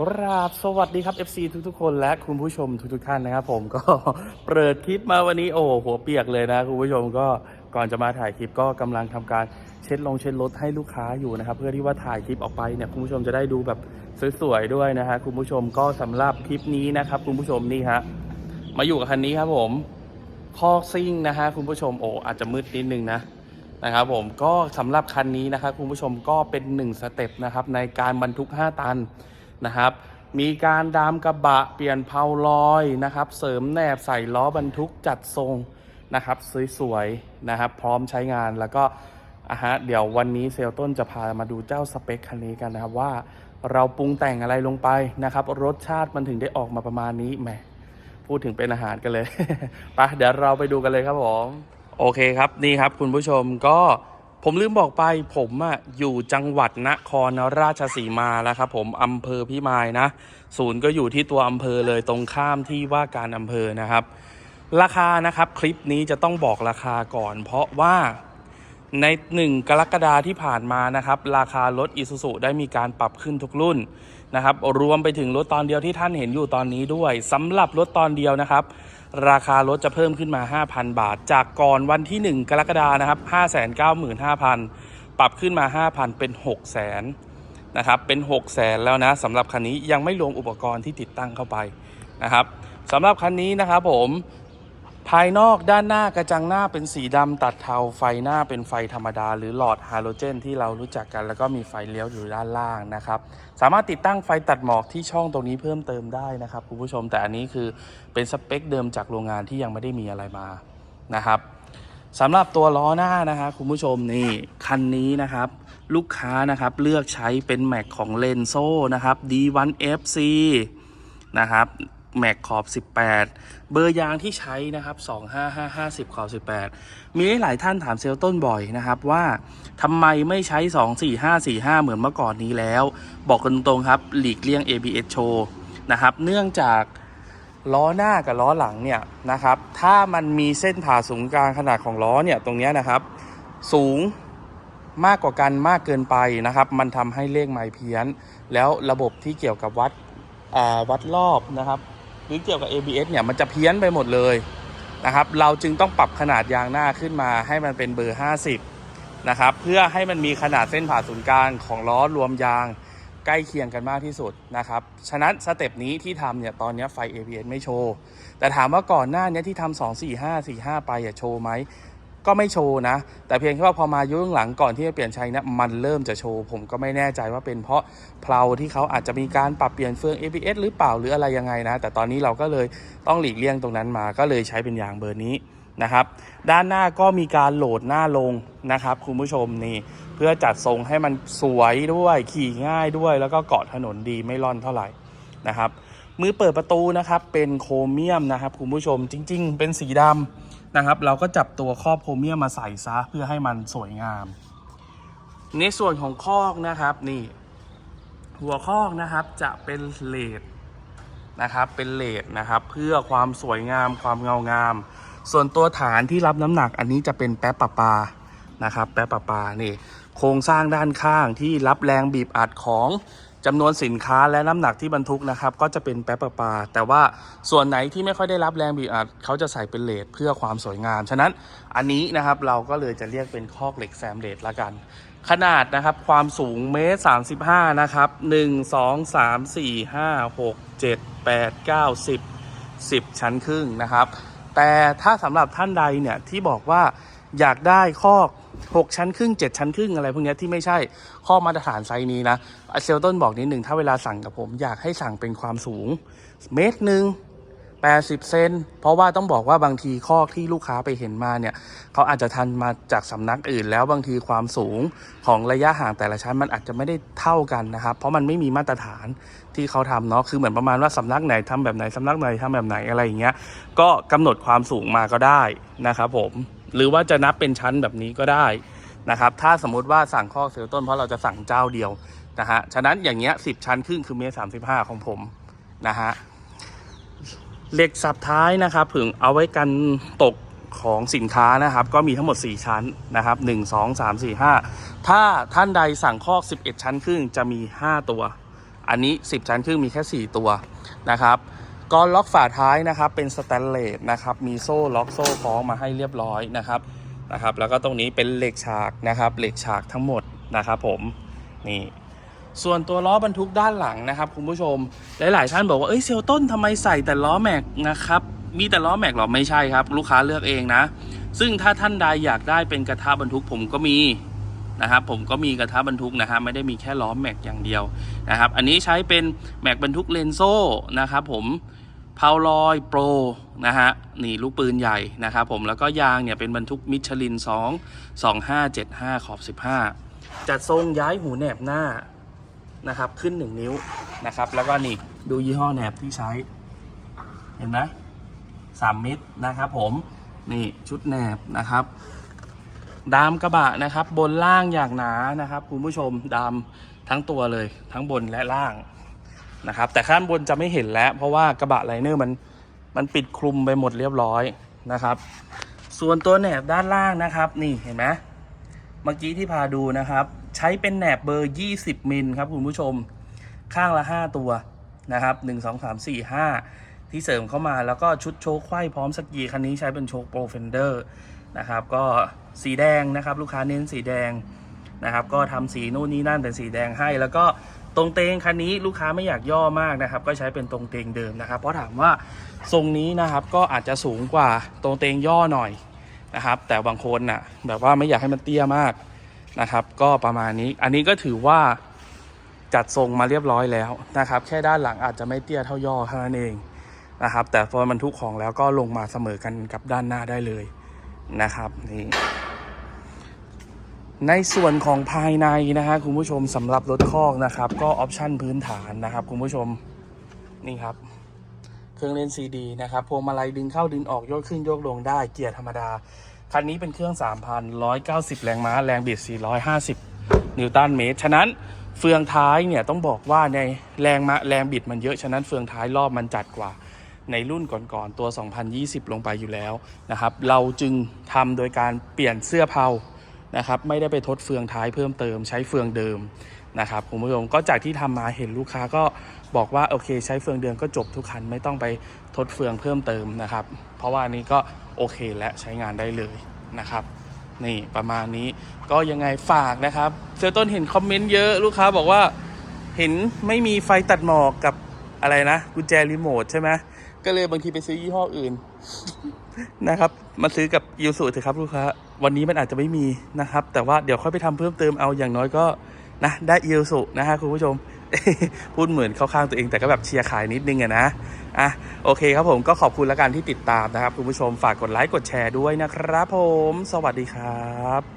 กราบสวัสดีครับ FC ทุกๆคนและคุณผู้ชมทุกๆท่านนะครับผมก็เปิดคลิปมาวันนี้โอ้หัวเปียกเลยนะคุณผู้ชมก็ก่อนจะมาถ่ายคลิปก็กำลังทำการเช็ดลงเช็ดรถให้ลูกค้าอยู่นะครับ เพื่อที่ว่าถ่ายคลิปออกไปเนี่ยคุณผู้ชมจะได้ดูแบบสวยๆด้วยนะฮะคุณผู้ชมก็สำหรับคลิปนี้นะครับ คุณผู้ชมนี่ฮะมาอยู่กับคันนี้ครับผมคอกซิ่งนะฮะคุณผู้ชมโอ้อาจจะมืดนิดนึงนะนะครับผมก็สำหรับคันนี้นะครับคุณผู้ชมก็เป็น1สเต็ปนะครับในการบรรทุก 5 ตัน นะครับ มีการดามกระบะเปลี่ยนเพลาลอยนะครับ เสริมแหนบใส่ล้อบรรทุกจัดทรงนะครับสวยๆนะครับ พร้อมใช้งานแล้วก็อะฮะเดี๋ยววันนี้เซลต้นจะพามาดูเจ้าสเปคคันนี้กันนะครับว่าเราปรุงแต่งอะไรลงไปนะครับ รสชาติมันถึงได้ออกมาประมาณนี้แหมพูดถึงเป็นอาหารกันเลย ไปเดี๋ยวเราไปดูกันเลยครับผม โอเคครับนี่ครับคุณผู้ชมก็ ผมลืมบอกไปผมอะอยู่จังหวัดนครราชสีมาแล้วครับผมอำเภอพิมายนะ ศูนย์ก็อยู่ที่ตัวอำเภอเลยตรงข้ามที่ว่าการอำเภอนะครับ ราคานะครับคลิปนี้จะต้องบอกราคาก่อน เพราะว่าใน 1 กรกฎาที่ผ่านมานะครับ ราคารถอีซูซูได้มีการปรับขึ้นทุกรุ่นนะครับ รวมไปถึงรถตอนเดียวที่ท่านเห็นอยู่ตอนนี้ด้วยสำหรับรถตอนเดียวนะครับ ราคารถจะเพิ่มขึ้นมา 5,000 บาท จากก่อนวันที่ 1 กรกฎานะครับ 595,000 ปรับขึ้นมา 5,000 เป็น 600,000นะครับ เป็น 600,000 แล้วนะสำหรับคันนี้ยังไม่รวมอุปกรณ์ที่ติดตั้งเข้าไปนะครับสำหรับคันนี้นะครับผม ภายนอกด้านหน้ากระจังหน้าเป็นสีดำตัดเทาไฟหน้าเป็นไฟธรรมดา หรือหลอดฮาโลเจน ที่เรารู้จักกัน แล้วก็มีไฟเลี้ยวอยู่ด้านล่างนะครับ สามารถติดตั้งไฟตัดหมอกที่ช่องตรงนี้เพิ่มเติมได้นะครับคุณผู้ชมแต่อันนี้คือเป็นสเปคเดิมจากโรงงานที่ยังไม่ได้มีอะไรมานะครับสำหรับตัวล้อหน้านะครับคุณผู้ชมนี่คันนี้นะครับ ลูกค้านะครับเลือกใช้เป็นแม็กของเลนโซ่นะครับ D1FC นะครับ แม็กขอบ 18 เบอร์ยางที่ใช้นะครับ 25550 ขอบ 18 มีหลายท่านถามเซลลต้นบ่อยนะครับว่าทำไมไม่ใช้ 24545 เหมือนเมื่อก่อนนี้แล้ว บอกกันตรงครับ หลีกเลี่ยง ABS โชว์นะครับ เนื่องจากล้อหน้ากับล้อหลังเนี่ยนะครับ ถ้ามันมีเส้นผ่าศูนย์กลางขนาดของล้อเนี่ยตรงนี้นะครับ สูงมากกว่ากันมากเกินไปนะครับ มันทำให้เลขไมล์เพี้ยน แล้วระบบที่เกี่ยวกับวัดวัดรอบนะครับ หรือเกี่ยวกับ ABS เนี่ยมันจะเพี้ยนไปหมดเลยนะครับเราจึงต้องปรับขนาดยางหน้าขึ้นมาให้มันเป็นเบอร์ 50นะครับเพื่อให้มันมีขนาดเส้นผ่าศูนย์กลางของล้อรวมยางใกล้เคียงกันมากที่สุดนะครับ ฉะนั้นสเต็ปนี้ที่ทำเนี่ยตอนนี้ไฟ ABS ไม่โชว์ แต่ถามว่าก่อนหน้านี้ที่ทำ2 4 5 4 5 ไปอะโชว์ไหม ก็ไม่โชว์นะ แต่เพียงแค่ว่าพอมายุคหลังก่อนที่จะเปลี่ยนชัยนี่มันเริ่มจะโชว์ ผมก็ไม่แน่ใจว่าเป็นเพราะเพลาที่เขาอาจจะมีการปรับเปลี่ยนเฟือง ABS หรือเปล่าหรืออะไรยังไงนะ แต่ตอนนี้เราก็เลยต้องหลีกเลี่ยงตรงนั้นมาก็เลยใช้เป็นยางเบอร์นี้นะครับด้านหน้าก็มีการโหลดหน้าลงนะครับคุณผู้ชมนี่เพื่อจัดทรงให้มันสวยด้วยขี่ง่ายด้วย แล้วก็เกาะถนนดีไม่ร่อนเท่าไหร่นะครับ มือเปิดประตูนะครับเป็นโครเมียมนะครับคุณผู้ชมจริง ๆ เป็นสีดำนะครับ เราก็จับตัวครอบโครเมียมมาใส่ซะเพื่อให้มันสวยงาม ในส่วนของคอกนะครับนี่ หัวคอกนะครับจะเป็นเลดนะครับเป็นเลดนะครับ เพื่อความสวยงามความเงางาม ส่วนตัวฐานที่รับน้ำหนักอันนี้จะเป็นแป๊บปะปานะครับ แป๊บปะปานี่ โครงสร้างด้านข้างที่รับแรงบีบอัดของ จำนวนสินค้าและน้ำหนักที่บรรทุกนะครับ ก็จะเป็นแป๊บปะปาแต่ว่าส่วนไหนที่ไม่ค่อยได้รับแรงบีบอัดเขาจะใส่เป็นเลดเพื่อความสวยงาม ฉะนั้นอันนี้นะครับเราก็เลยจะเรียกเป็นคอกเหล็กแซมเลดละกัน ขนาดนะครับความสูงเมตรสามสิบห้านะครับหนึ่งสองสามสี่ห้าหกเจ็ดแปดเก้าสิบสิบชั้นครึ่งนะครับ แต่ถ้าสำหรับท่านใดเนี่ยที่บอกว่าอยากได้คอก 6 ชั้นครึ่ง 7 ชั้นครึ่งอะไรพวกนี้ที่ไม่ใช่ข้อมาตรฐานไซส์นี้นะเซลต้นบอกนิดหนึ่งถ้าเวลาสั่งกับผมอยากให้สั่งเป็นความสูง เมตรหนึ่ง80 เซน เพราะว่าต้องบอกว่าบางทีคอกที่ลูกค้าไปเห็นมาเนี่ยเขาอาจจะทันมาจากสำนักอื่น แล้วบางทีความสูงของระยะห่างแต่ละชั้นมันอาจจะไม่ได้เท่ากันนะครับ เพราะมันไม่มีมาตรฐานที่เขาทำเนาะ คือเหมือนประมาณว่าสำนักไหนทำแบบไหนสำนักไหนทำแบบไหนอะไรอย่างเงี้ย ก็กำหนดความสูงมาก็ได้นะครับผม หรือว่าจะนับเป็นชั้นแบบนี้ก็ได้นะครับ ถ้าสมมุติว่าสั่งคอเซลต้นเพราะเราจะสั่งเจ้าเดียวนะฮะ ฉะนั้นอย่างเงี้ยสิบชั้นครึ่งคือเมตรสามสิบห้าของผมนะฮะ เหล็กสับท้ายนะครับผึ่งเอาไว้กันตกของสินค้านะครับ ก็มีทั้งหมด 4 ชั้นนะครับ 1 2 3 4 5 ถ้าท่านใดสั่งคอก 11 ชั้นครึ่งจะมี 5 ตัว อันนี้ 10 ชั้นครึ่งมีแค่ 4 ตัวนะครับ ก็ล็อกฝาท้ายนะครับ เป็นสแตนเลสนะครับ มีโซ่ล็อกโซ่คล้องมาให้เรียบร้อยนะครับนะครับ แล้วก็ตรงนี้เป็นเหล็กฉากนะครับ เหล็กฉากทั้งหมดนะครับ ผมนี่ส่วนตัวล้อบรรทุกด้านหลังนะครับ คุณผู้ชมหลายๆท่านบอกว่าเอ้ยเซลต้นทำไมใส่แต่ล้อแม็กนะครับมีแต่ล้อแม็กหรอไม่ใช่ครับ ลูกค้าเลือกเองนะ ซึ่งถ้าท่านใดอยากได้เป็นกระทะบรรทุกผมก็มีนะครับผมก็มีกระทะบรรทุกนะฮะไม่ได้มีแค่ล้อแม็กอย่างเดียวนะครับ อันนี้ใช้เป็นแม็กบรรทุกเลนโซ่นะครับ ผม พาวลอยโปรนะฮะนี่ลูกปืนใหญ่นะครับผมแล้วก็ยางเนี่ยเป็นบรรทุกมิชลิน 2 2575 ขอบ 15 จัดทรงย้ายหูแหนบหน้านะครับขึ้น 1 นิ้วนะครับ แล้วก็นี่ดูยี่ห้อแหนบที่ใช้ เห็นไหมสามมิตรนะครับผม นี่ชุดแหนบนะครับดามกระบะนะครับ บนล่างอย่างหนานะครับคุณผู้ชมดามทั้งตัวเลยทั้งบนและล่าง นะครับแต่ข้างบนจะไม่เห็นแล้ว เพราะว่ากระบะไลเนอร์มันมันปิดคลุมไปหมดเรียบร้อยนะครับ ส่วนตัวแหนบด้านล่างนะครับ นี่เห็นไหมเมื่อกี้ที่พาดูนะครับ ใช้เป็นแหนบเบอร์ 20 มิลครับคุณผู้ชมข้างละ 5 ตัวนะครับ1 2 3 4 5 ที่เสริมเข้ามาแล้วก็ชุดโชคไขว้พร้อมสกีคันนี้ใช้เป็นโชคโปรเฟนเดอร์นะครับ ก็สีแดงนะครับ ลูกค้าเน้นสีแดงนะครับ ก็ทำสีนู่นนี่นั่นเป็นสีแดงให้แล้วก็ ตรงเตงคันนี้ลูกค้าไม่อยากย่อมากนะครับ ก็ใช้เป็นตรงเตงเดิมนะครับ เพราะถามว่าทรงนี้นะครับก็อาจจะสูงกว่าตรงเตงย่อหน่อยนะครับ แต่บางคนน่ะแบบว่าไม่อยากให้มันเตี้ยมากนะครับ ก็ประมาณนี้ อันนี้ก็ถือว่าจัดทรงมาเรียบร้อยแล้วนะครับ แค่ด้านหลังอาจจะไม่เตี้ยเท่าย่อเท่านั้นเองนะครับ แต่พอมันทุกของแล้วก็ลงมาเสมอกันกับด้านหน้าได้เลยนะครับนี่ ในส่วนของภายในนะฮะคุณผู้ชมสำหรับรถคอกนะครับ ก็ออปชั่นพื้นฐานนะครับ คุณผู้ชมนี่ครับ เครื่องเล่นซีดีนะครับพวงมาลัยดึงเข้าดึงออกโยกขึ้นโยกลงได้เกียร์ธรรมดา คันนี้เป็นเครื่อง 3,190 แรงม้าแรงบิด 450 นิวตันเมตร ฉะนั้นเฟืองท้ายเนี่ยต้องบอกว่าในแรงมาแรงบิดมันเยอะฉะนั้นเฟืองท้ายรอบมันจัดกว่าในรุ่นก่อนๆตัว 2020 ลงไปอยู่แล้วนะครับ เราจึงทำโดยการเปลี่ยนเสื้อเพา นะครับไม่ได้ไปทดเฟืองท้ายเพิ่มเติมใช้เฟืองเดิมนะครับคุณผู้ชมก็จากที่ทำมาเห็นลูกค้าก็บอกว่าโอเค ใช้เฟืองเดิมก็จบทุกคันไม่ต้องไปทดเฟืองเพิ่มเติมนะครับ เพราะว่านนี้ก็โอเคและใช้งานได้เลยนะครับนี่ประมาณนี้ก็ยังไงฝากนะครับเซลต้นเห็นคอมเมนต์เยอะลูกค้าบอกว่าเห็นไม่มีไฟตัดหมอกกับอะไรนะกุญแจรีโมทใช่ไหมก็เลยบางทีไปซื้อยี่ห้ออื่น นะครับ มาซื้อกับยูสุเถอะครับลูกค้า วันนี้มันอาจจะไม่มีนะครับ แต่ว่าเดี๋ยวค่อยไปทำเพิ่มเติมเอาอย่างน้อยก็นะได้ยูสุนะฮะคุณผู้ชม พูดเหมือนเข้าข้างตัวเองแต่ก็แบบเชียร์ขายนิดนึงอะนะอะโอเคครับผมก็ขอบคุณแล้วกันที่ติดตามนะครับ คุณผู้ชมฝากกดไลค์กดแชร์ด้วยนะครับผม สวัสดีครับ